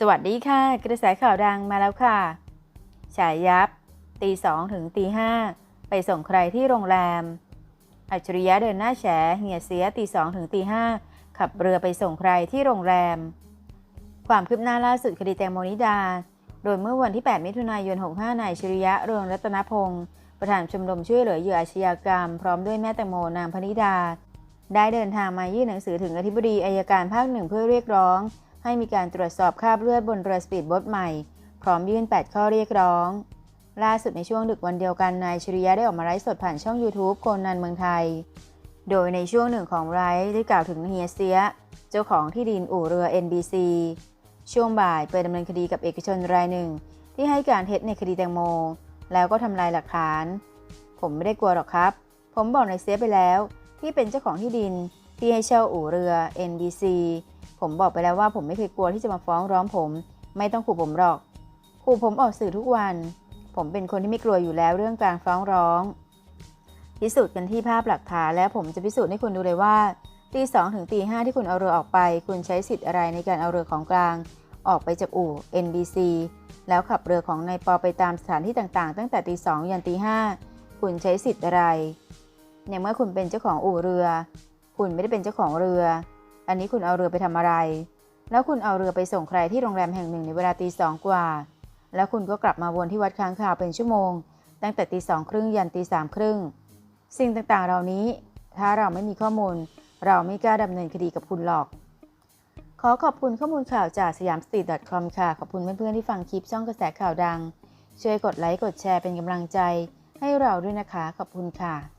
สวัสดีค่ะ กระแสข่าวดังมาแล้วค่ะ ฉายยับ ตีสองถึงตีห้าไปส่งใครที่โรงแรม อัจฉริยะเดินหน้าแฉเหี่ยเสียตีสองถึงตีห้าขับเรือไปส่งใครที่โรงแรม ความคืบหน้าล่าสุดคดีแตงโมนิดา โดยเมื่อวันที่ 8 มิถุนายน 65 นายอัจฉริยะเรืองรัตนพงศ์ประธานชมรมช่วยเหลือเหยื่ออาชญากรรม พร้อมด้วยแม่แตงโมนางพนิดา ได้เดินทางมายื่นหนังสือถึงอธิบดีอายการภาคหนึ่งเพื่อเรียกร้อง ให้มีการตรวจสอบคราบเลือดบนเรือสปีดโบ๊ทใหม่ พร้อมยื่น 8 ข้อเรียกร้อง ล่าสุดในช่วงดึกวันเดียวกันนายอัจฉริยะได้ออกมาไลฟ์สดผ่านช่อง YouTube โคนันเมืองไทย โดยในช่วงหนึ่งของไลฟ์ได้กล่าวถึงเฮียเซีย เจ้าของที่ดินอู่เรือ NBC ช่วงบ่ายไปดำเนินคดีกับเอกชนรายหนึ่ง ที่ให้การเท็จในคดีแตงโม แล้วก็ทำลายหลักฐาน ผมไม่ได้กลัวหรอกครับ ผมบอกนายเซียไปแล้ว ที่เป็นเจ้าของที่ดินที่ให้เช่าอู่เรือ NBC ผมบอกไปแล้วว่าผมไม่เคยกลัวที่จะมาฟ้องร้องผม ไม่ต้องขู่ผมหรอก ขู่ผมออกสื่อทุกวัน ผมเป็นคนที่ไม่กลัวอยู่แล้วเรื่องการฟ้องร้อง พิสูจน์กันที่ภาพหลักฐานแล้วผมจะพิสูจน์ให้คุณดูเลยว่าตีสองถึงตีห้าที่คุณเอาเรือออกไป คุณใช้สิทธิ์อะไรในการเอาเรือของกลาง ออกไปจากอู่ NBC แล้วขับเรือของนายปอไปตามสถานที่ต่างๆ ตั้งแต่ตีสองยันตีห้าคุณใช้สิทธิ์อะไรในเมื่อคุณเป็นเจ้าของอู่เรือ คุณไม่ได้เป็นเจ้าของเรือ อันนี้คุณเอาเรือไปทำอะไร แล้วคุณเอาเรือไปส่งใครที่โรงแรมแห่งหนึ่งในเวลาตีสองกว่า แล้วคุณก็กลับมาวนที่วัดค้างคาวเป็นชั่วโมง ตั้งแต่ตีสองครึ่งยันตีสามครึ่ง สิ่งต่างๆเหล่านี้ ถ้าเราไม่มีข้อมูล เราไม่กล้าดำเนินคดีกับคุณหรอก ขอขอบคุณข้อมูลข่าวจากสยามสตรีท .com ค่ะ ขอบคุณเพื่อนๆที่ฟังคลิปช่องกระแสข่าวดัง ช่วยกดไลค์กดแชร์เป็นกำลังใจ ให้เราด้วยนะคะ ขอบคุณค่ะ